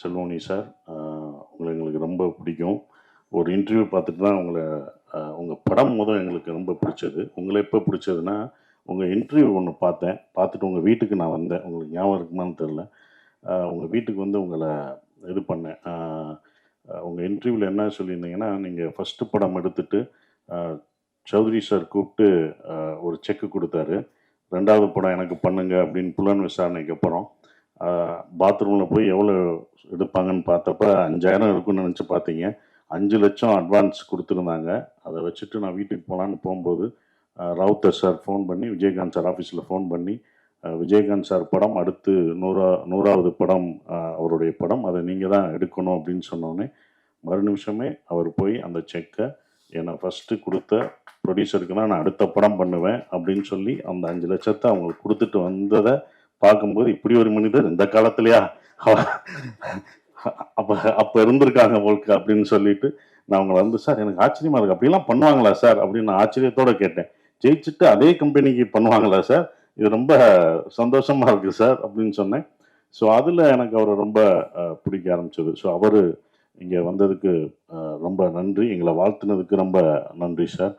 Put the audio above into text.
Selvamani sir. உங்களை எங்களுக்கு ரொம்ப பிடிக்கும். ஒரு இன்டர்வியூ பார்த்துட்டு தான் உங்களை உங்கள் படம் முதல் எங்களுக்கு ரொம்ப பிடிச்சது. உங்களை எப்போ பிடிச்சதுன்னா உங்கள் இன்டர்வியூ ஒன்று பார்த்தேன். பார்த்துட்டு உங்கள் வீட்டுக்கு நான் வந்தேன். உங்களுக்கு ஞாபகம் இருக்குமான்னு தெரில உங்கள் வீட்டுக்கு வந்து உங்களை இது பண்ணேன். உங்கள் இன்டர்வியூவில் என்ன சொல்லியிருந்தீங்கன்னா நீங்கள் ஃபஸ்ட்டு படம் எடுத்துட்டு சௌத்ரி சார் கூப்பிட்டு ஒரு செக்கு கொடுத்தாரு. ரெண்டாவது படம் எனக்கு பண்ணுங்க அப்படின்னு புலன் விசாரணைக்கு அப்புறம் பாத்ரூமில் போய் எவ்வளோ எடுப்பாங்கன்னு பார்த்தப்ப அஞ்சாயிரம் இருக்குன்னு நினச்சி பார்த்தீங்க. அஞ்சு லட்சம் அட்வான்ஸ் கொடுத்துருந்தாங்க. அதை வச்சுட்டு நான் வீட்டுக்கு போகலான்னு போகும்போது ரவுத்தர் சார் ஃபோன் பண்ணி விஜயகாந்த் சார் ஆஃபீஸில் ஃபோன் பண்ணி விஜயகாந்த் சார் படம் அடுத்து நூறா நூறாவது படம் அவருடைய படம். அதை நீங்கள் தான் எடுக்கணும் அப்படின்னு சொன்னோடனே மறு நிமிஷமே அவர் போய் அந்த செக்கை என்னை ஃபஸ்ட்டு கொடுத்த ப்ரொடியூசருக்கு தான் நான் அடுத்த படம் பண்ணுவேன் அப்படின்னு சொல்லி அந்த அஞ்சு லட்சத்தை அவங்களுக்கு கொடுத்துட்டு வந்ததை பார்க்கும்போது இப்படி ஒரு மனிதர் இந்த காலத்திலயா? அப்போ அப்போ இருந்திருக்காங்க உங்களுக்கு அப்படின்னு சொல்லிட்டு நான் அவங்களை வந்து சார் எனக்கு ஆச்சரியமா இருக்கு. அப்படிலாம் பண்ணுவாங்களா சார்? அப்படின்னு நான் ஆச்சரியத்தோட கேட்டேன். ஜெயிச்சுட்டு அதே கம்பெனிக்கு பண்ணுவாங்களா சார்? இது ரொம்ப சந்தோஷமா இருக்கு சார் அப்படின்னு சொன்னேன். ஸோ அதில் எனக்கு அவரை ரொம்ப பிடிக்க ஆரம்பிச்சது. ஸோ அவர் இங்கே வந்ததுக்கு ரொம்ப நன்றி. எங்களை வாழ்த்துனதுக்கு ரொம்ப நன்றி சார்.